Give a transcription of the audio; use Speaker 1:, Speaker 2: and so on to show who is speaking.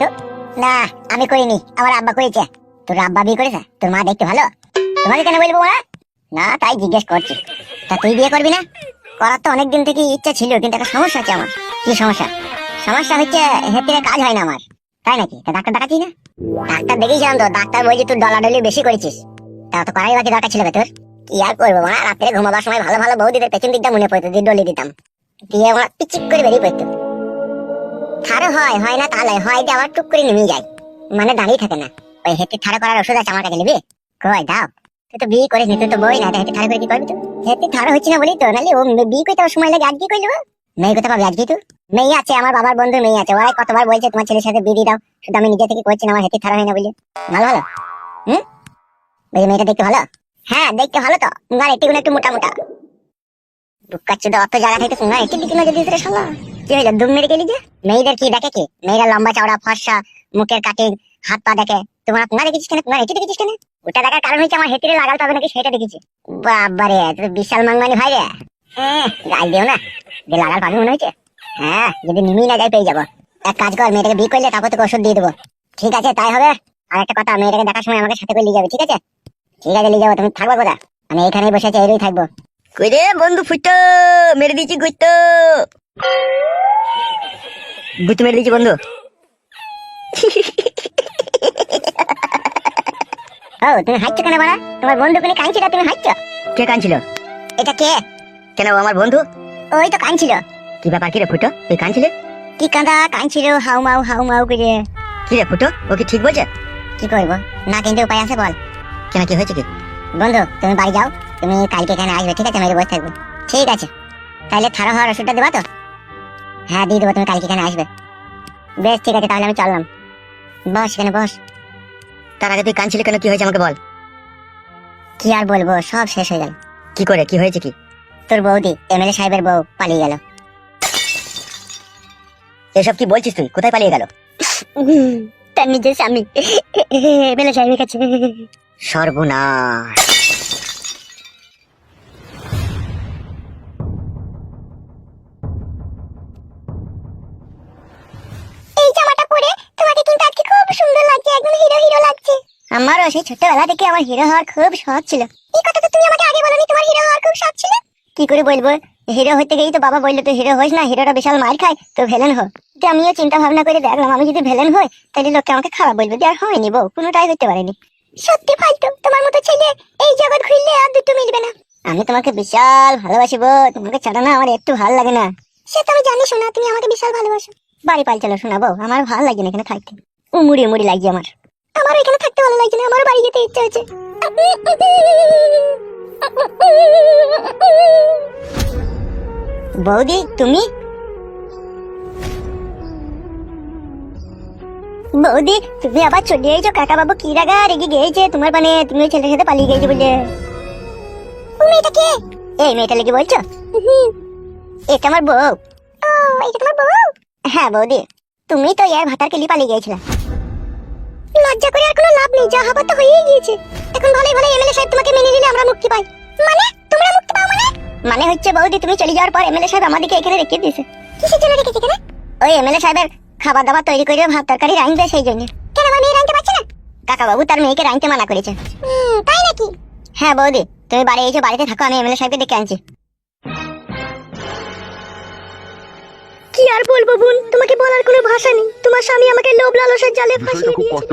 Speaker 1: তো? না, আমি করিনি। আমার আব্বা করেছে। তোর আব্বা বিয়ে করেছে? তোর মা দেখতে ভালো? তোমাকে কেন বলব ওরা না, তাই জিজ্ঞেস করছি। তা তুই বিয়ে করবি না? করার তো অনেকদিন থেকে ইচ্ছা ছিল, কিন্তু একটা সমস্যা আছে আমার। কি সমস্যা? সমস্যা হচ্ছে হেতিরে কাজ হয় না আমার। তাই নাকি? তা ডাক্তার দেখাচ্ছি না? ডাক্তার দেখেছিলাম তো, ডাক্তার বলছে তুই ডলাডলি বেশি করেছিস। তা তো করাই বাকি দরকার ছিল তোর। কি আর করব না রাত্রে ঘুমাবার সময় ভালো ভালো বৌদিদের পেছন দিকটা মনে পড়তো দিয়ে ডলি দিতাম। দিয়ে ওরা পিচিক করে বেরিয়ে পড়তো। থারো হয় হয় না তাহলে? হয় দিয়ে আবার টুক করে নেমে যায়। মানে দাঁড়িয়ে থাকে না। ওই হেঁটে থারো করার ওষুধ আছে আমার কাছে নিবি? কই, দাও। তুই তো বিয়ে করিস তুই তো বই না হেঁটে থারো করে কি করবি তুই? হেঁটে থারো হচ্ছে না বলি তো নাহলে ও বিয়ে করতে সময় লাগে, আজকে করল মেয়ে কোথা পাবি আজকে তুই? মেয়ে আছে, আমার বাবার বন্ধু মেয়ে আছে, ওরাই কতবার বলছে তোমার ছেলের সাথে বিয়ে দাও, শুধু আমি নিজে থেকে করছি না, আমার হেঁটে থারো হয় না বলে। ভালো ভালো? হুম? বলছি মেয়েটা দেখতে ভালো? হ্যাঁ দেখতে ভালো তো। গান একটু মোটা মোটা। দুঃখাচ্ছে তো, অত জায়গা থেকে না একটু দিকে নজর দিতে শালা। কি হইল দুম মেরে গেলি যে? মেয়েদের কি দেখে কি? মেয়েরা লম্বা চওড়া, ফর্সা, মুখের হাত পা দেখে। তোমার দেখেছিস কেন? কুঙা একটু দেখেছিস কেন? ওটা দেখার কারণ হচ্ছে আমার লাগাল পাবে নাকি সেটা দেখেছি। বাবারে বিশাল মাংমানি ভাই রে। হ্যাঁ গাল দিও না। যে লাগাল মনে হয়েছে? হ্যাঁ যদি না পেয়ে যাব। এক কাজ কর, মেয়েটাকে বিয়ে করলে তারপর তোকে ওষুধ দিয়ে দেবো। ঠিক আছে, তাই হবে। আর একটা কথা, মেয়েটাকে দেখার সময় আমাকে সাথে করে নিয়ে যাবে, ঠিক আছে? ঠিক আছে, নিয়ে যাব। তুমি থাকব কোথা আমি এখানেই বসে আছি এরই থাকব।
Speaker 2: কই রে, বন্ধু ফুটো, মেরে দিয়েছি গুইতো গুইতো মেরে বন্ধু।
Speaker 1: ও তুমি হাঁটছো কেন বাড়া? তোমার বন্ধু কোনে কাঁদছিল তুমি
Speaker 2: কে কানছিল
Speaker 1: এটা কে?
Speaker 2: কেন ও আমার বন্ধু?
Speaker 1: ওই তো কাঁদছিল।
Speaker 2: কি ব্যাপার কি রে ফুটো? তুই কানছিলে
Speaker 1: কি কাঁদা কাঁদছিল হাউ মাউ হাউ মাউ করে।
Speaker 2: কি রে ফুটো ও কি ঠিক বলছে?
Speaker 1: কি করব? না কিন্তু উপায় আছে বল।
Speaker 2: কেন কি হয়েছে কি?
Speaker 1: বন্ধু তুমি বাড়ি যাও। তুমি কালকে এখানে আসবে ঠিক আছে? মেরে বসে থাকবে। ঠিক আছে। তাহলে থারা হওয়ার ওষুধটা দেবা তো? হ্যাঁ দিয়ে দেবো তুমি কালকে এখানে আসবে। বেশ ঠিক আছে তাহলে আমি চললাম। বস এখানে বস।
Speaker 2: তার আগে তুই কানছিলে কেন? কি হয়েছে আমাকে বল।
Speaker 1: কি আর বলব সব শেষ হয়ে গেল।
Speaker 2: কি করে কি হয়েছে কি?
Speaker 1: তোর বৌদি এমএলএ সাহেবের বউ পালিয়ে গেল।
Speaker 2: এসব কি বলছিস তুই? কোথায় পালিয়ে গেল?
Speaker 1: তার নিজের স্বামী। এমএলএ সাহেবের কাছে।
Speaker 2: সর্বনাশ।
Speaker 1: আমারও সেই ছোটবেলা থেকে আমার হিরো হওয়ার খুব শখ ছিল। এই কথা তো তুমি আমাকে আগে বলনি, তোমার হিরো হওয়ার খুব শখ ছিল? কি করে বলব? হিরো হতে গিয়েই তো বাবা বলল তো হিরো হোস না, হিরোটা বিশাল মার খায়, তো ভেলেন হো। তো আমিও চিন্তা ভাবনা করে দেখলাম, আমি যদি ভেলেন হই, তাহলে লোকে আমাকে খারাপ বলবে, যে আর হয়নি বউ, কোনোটাই করতে পারেনি। সত্যি ফালতু, তোমার মতো ছেলে এই জগৎ ঘুরলে আর দুটো মিলবে না। আমি তোমাকে বিশাল ভালোবাসি বউ, তোমাকে ছাড়া না, আমার একটু ভালো লাগে না। সে তো আমি জানি শোনা তুমি আমাকে বিশাল ভালোবাসো। বাড়ি পাল চলো শোনাবো আমার ভালো লাগে না এখানে থাকতে উমুড়ি উমুড়ি লাগছে আমার। লাগছে না আমার বাড়ি যেতে ইচ্ছে হচ্ছে। বৌদি তুমি? বৌদি তুমি আবার চলে এসেছ? কাকা বাবু কি রাগা রেগে গিয়েছে? তোমার মানে তুমি ছেলের সাথে পালিয়ে গিয়েছো বলে। মেয়েটা কে এই মেয়েটা লেগে বলছো? এটা আমার বউ। ও এটা তোমার বউ? হ্যাঁ বৌদি। তুমি তো ইয়ার ভাতার কেলি পালিয়ে গিয়েছিলে। লজ্জা করে আর কোনো লাভ নেই যা হবার তো হয়েই গিয়েছে। এখন ভালোই ভালো এমএলএ সাহেব তোমাকে মেনে নিলে আমরা মুক্তি পাই। মানে? তোমরা মুক্তি পাও মানে? মানে হচ্ছে বৌদি তুমি চলে যাওয়ার পর এমএলএ সাহেব আমাদেরকে এখানে রেখে দিয়েছে। কিসের জন্য রেখেছে এখানে ওই এমএলএ সাহেবের খাবার দাবার তৈরি করে ভাত তরকারি রাঁধবে সেই জন্য। কেন আমার মেয়ে রাঁধতে পারছে না? কাকা বাবু তার মেয়েকে রাঁধতে মানা করেছে। তাই নাকি? হ্যাঁ বৌদি তুমি বাড়ি এসে বাড়িতে থাকো আমি এমএলএ সাহেবকে ডেকে আনছি। কি আর বলব বোন তোমাকে বলার কোনো ভাষা নেই। তোমার স্বামী আমাকে লোভ লালসার জালে
Speaker 3: খুব কষ্ট